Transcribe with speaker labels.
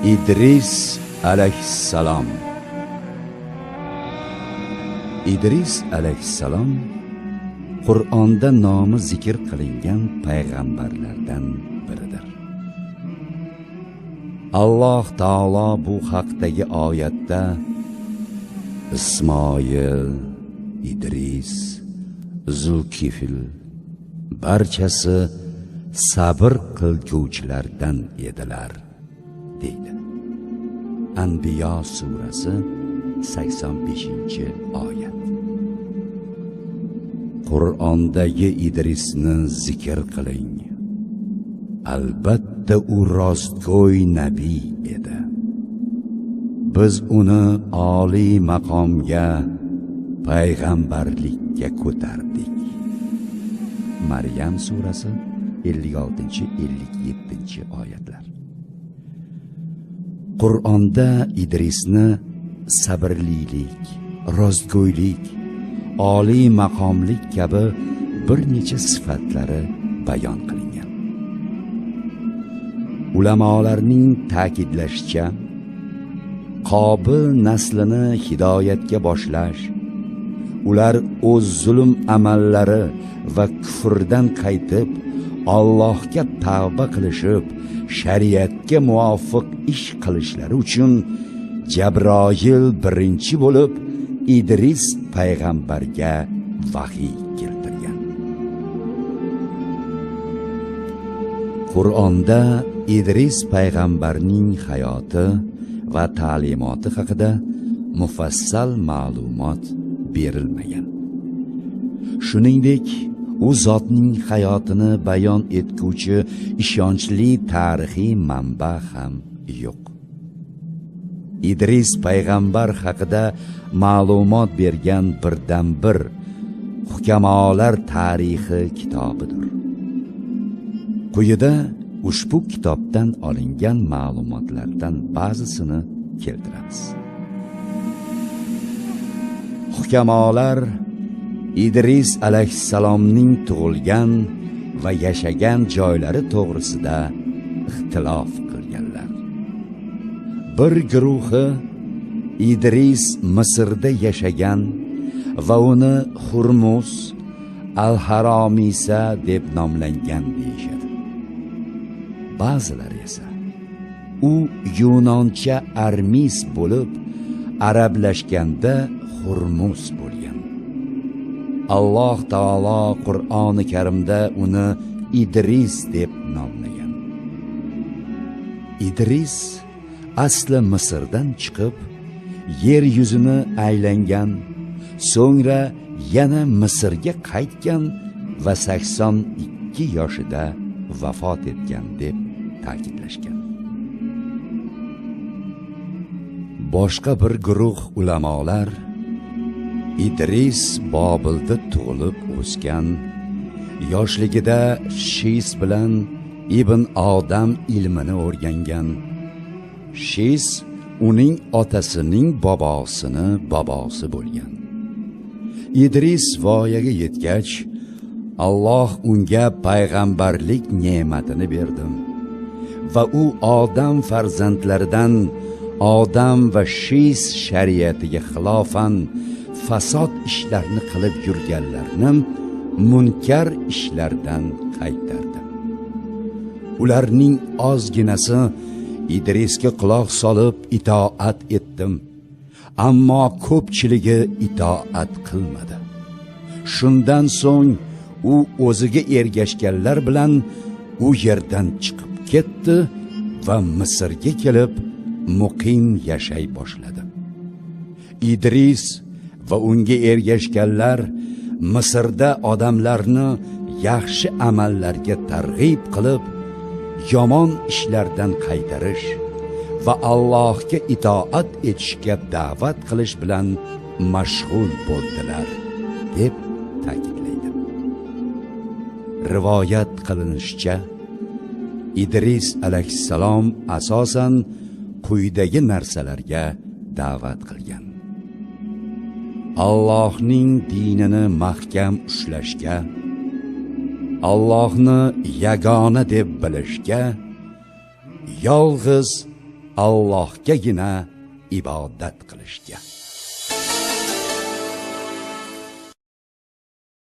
Speaker 1: idris alayhissalom idris alayhissalom qur'onda nomi zikr qilingan payg'ambarlardan biridir. Alloh taolo bu haqdagi oyatda ismoil idris zulkifil barchasi sabr qilguvchilardan edilar. Deydi. Anbiyo surasi 85 oyat. Qur'ondagi idrisni zikr qiling. Albatta u rostgo'y nabiy edi. Biz uni oliy maqomga payg'ambarlikka ko'tardik. Maryam surasi 56-57 oyatlar. Qur'onda idrisni sabrlilik rostgo'ylik oliy maqomlik kabi bir necha sifatlari bayon qilingan. Ulamolarning ta'kidlashicha qobil naslini hidoyatga boshlash ular o'z zulm amallari va kufrdan qaytib Allohga tavba qilishib shariatga muvofiq ish qilishlari uchun Jabroil birinchi bo'lib Idris payg'ambarga vahiy keltirgan. Qur'onda Idris payg'ambarning hayoti va ta'limoti haqida mufassal ma'lumot berilmagan. Shuningdek, u zotning hayotini bayon etguvchi ishonchli tarixiy manba ham yo'q. Idris payg'ambar haqida ma'lumot bergan birdan bir hukamolar tarixi kitobidir. Quyida ushbu kitobdan olingan ma'lumotlardan ba'zisini keltiramiz. Hukamolar idris alayhissalomning tug'ilgan va yashagan joylari to'g'risida ixtilof qilganlar. Bir guruhi idris misrda yashagan va uni hurmus al haromisa deb nomlangan deyishadi. Ba'zilar esa u yunoncha armis bo'lib arablashganda hurmus bo'lgan alloh taolo qur'oni karimda uni idris deb nomlagan. Idris asli misrdan chiqib yer yuzini aylangan so'ngra yana misrga qaytgan va 82 yoshida vafot etgan deb ta'kidlashgan. Boshqa bir guruh ulamolar idris bobilda tug'ilib o'sgan yoshligida shis bilan ibn odam ilmini o'rgangan. Shis uning otasining bobosini bobosi bo'lgan. Idris voyaga yetgach alloh unga payg'ambarlik ne'matini berdim va u odam farzandlaridan odam va shis shariatiga xilofan fasod ishlarni qilib yurganlarni munkar ishlardan qaytardi. Ularning ozginasi idrisga quloq solib itoat etdim ammo ko'pchiligi itoat qilmadi. Shundan so'ng u o'ziga ergashganlar bilan u yerdan chiqib ketdi va misrga kelib muqim yashay boshladi. Idris va unga ergashganlar misrda odamlarni yaxshi amallarga targ'ib qilib yomon ishlardan qaytarish va allohga itoat etishga da'vat qilish bilan mashg'ul bo'ldilar deb ta'kidlaydi. Rivoyat qilinishicha idris alayhissalom asosan quyidagi narsalarga da'vat qilgan. Allohning dinini mahkam ushlashga Allohni yagona deb bilishga yolg'iz Allohgagina ibodat qilishga.